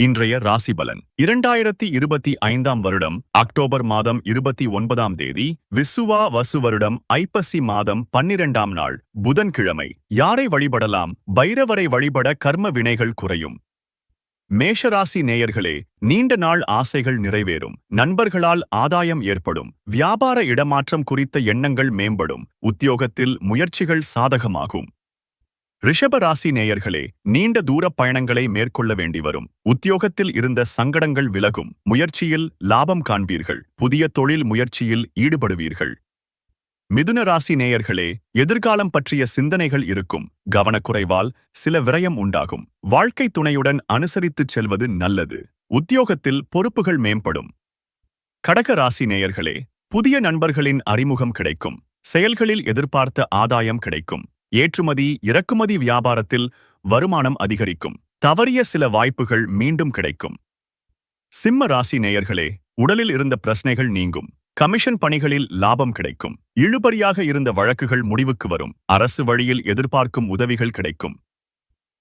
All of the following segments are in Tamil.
இன்றைய ராசி பலன் இரண்டாயிரத்தி இருபத்தி ஐந்தாம் வருடம் அக்டோபர் மாதம் இருபத்தி ஒன்பதாம் தேதி விசுவா வசு வருடம் ஐப்பசி மாதம் பன்னிரண்டாம் நாள் புதன்கிழமை. யாரை வழிபடலாம்? பைரவரை வழிபட கர்ம வினைகள் குறையும். மேஷராசி நேயர்களே நீண்ட நாள் ஆசைகள் நிறைவேறும். நண்பர்களால் ஆதாயம் ஏற்படும். வியாபார இடமாற்றம் குறித்த எண்ணங்கள் மேம்படும். உத்தியோகத்தில் முயற்சிகள் சாதகமாகும். ரிஷப ராசி நேயர்களே நீண்ட தூர பயணங்களை மேற்கொள்ள வேண்டி வரும் உத்தியோகத்தில் இருந்த சங்கடங்கள் விலகும். முயற்சியில் லாபம் காண்பீர்கள். புதிய தொழில் முயற்சியில் ஈடுபடுவீர்கள். மிதுன ராசி நேயர்களே எதிர்காலம் பற்றிய சிந்தனைகள் இருக்கும். கவனக்குறைவால் சில விரயம் உண்டாகும். வாழ்க்கை துணையுடன் அனுசரித்துச் செல்வது நல்லது. உத்தியோகத்தில் பொறுப்புகள் மேம்படும். கடக ராசி நேயர்களே புதிய நண்பர்களின் அறிமுகம் கிடைக்கும். செயல்களில் எதிர்பார்த்த ஆதாயம் கிடைக்கும். ஏற்றுமதி இறக்குமதி வியாபாரத்தில் வருமானம் அதிகரிக்கும். தவறிய சில வாய்ப்புகள் மீண்டும் கிடைக்கும். சிம்ம ராசி நேயர்களே உடலில் இருந்த பிரச்சனைகள் நீங்கும். கமிஷன் பணிகளில் லாபம் கிடைக்கும். இழுபறியாக இருந்த வழக்குகள் முடிவுக்கு வரும். அரசு வழியில் எதிர்பார்க்கும் உதவிகள் கிடைக்கும்.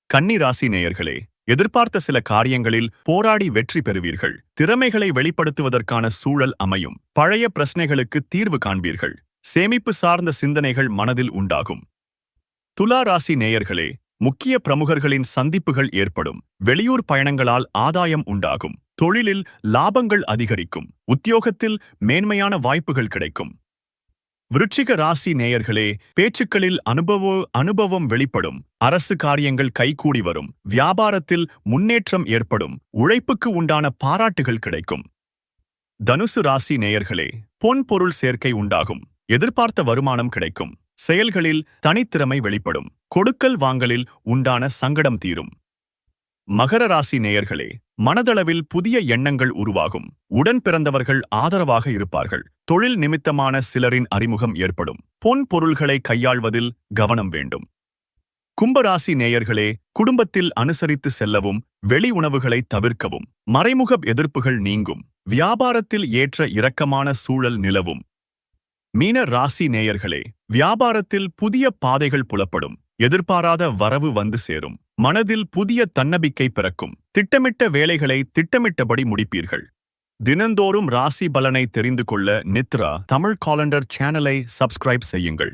கன்னி ராசி நேயர்களே எதிர்பார்த்த சில காரியங்களில் போராடி வெற்றி பெறுவீர்கள். திறமைகளை வெளிப்படுத்துவதற்கான சூழல் அமையும். பழைய பிரச்சனைகளுக்கு தீர்வு காண்பீர்கள். சேமிப்பு சார்ந்த சிந்தனைகள் மனதில் உண்டாகும். துலா ராசி நேயர்களே முக்கிய பிரமுகர்களின் சந்திப்புகள் ஏற்படும். வெளியூர் பயணங்களால் ஆதாயம் உண்டாகும். தொழிலில் லாபங்கள் அதிகரிக்கும். உத்தியோகத்தில் மேன்மையான வாய்ப்புகள் கிடைக்கும். விருச்சிக ராசி நேயர்களே பேச்சுக்களில் அனுபவ அனுபவம் வெளிப்படும். அரசு காரியங்கள் கைகூடி வரும். வியாபாரத்தில் முன்னேற்றம் ஏற்படும். உழைப்புக்கு உண்டான பாராட்டுகள் கிடைக்கும். தனுசு ராசி நேயர்களே பொன் பொருள் சேர்க்கை உண்டாகும். எதிர்பார்த்த வருமானம் கிடைக்கும். செயல்களில் தனித்திறமை வெளிப்படும். கொடுக்கல் வாங்கலில் உண்டான சங்கடம் தீரும். மகர ராசி நேயர்களே மனதளவில் புதிய எண்ணங்கள் உருவாகும். உடன் பிறந்தவர்கள் ஆதரவாக இருப்பார்கள். தொழில் நிமித்தமான சிலரின் அறிமுகம் ஏற்படும். பொன் பொருள்களை கையாள்வதில் கவனம் வேண்டும். கும்பராசி நேயர்களே குடும்பத்தில் அனுசரித்து செல்லவும் வெளி உணவுகளை தவிர்க்கவும். மறைமுக எதிர்ப்புகள் நீங்கும். வியாபாரத்தில் ஏற்ற இரக்கமான சூழல் நிலவும். மீன ராசி நேயர்களே வியாபாரத்தில் புதிய பாதைகள் புலப்படும். எதிர்பாராத வரவு வந்து சேரும். மனதில் புதிய தன்னம்பிக்கை பிறக்கும். திட்டமிட்ட வேலைகளை திட்டமிட்டபடி முடிப்பீர்கள். தினந்தோறும் ராசி பலனை தெரிந்து கொள்ள நித்ரா தமிழ் காலண்டர் சேனலை சப்ஸ்கிரைப் செய்யுங்கள்.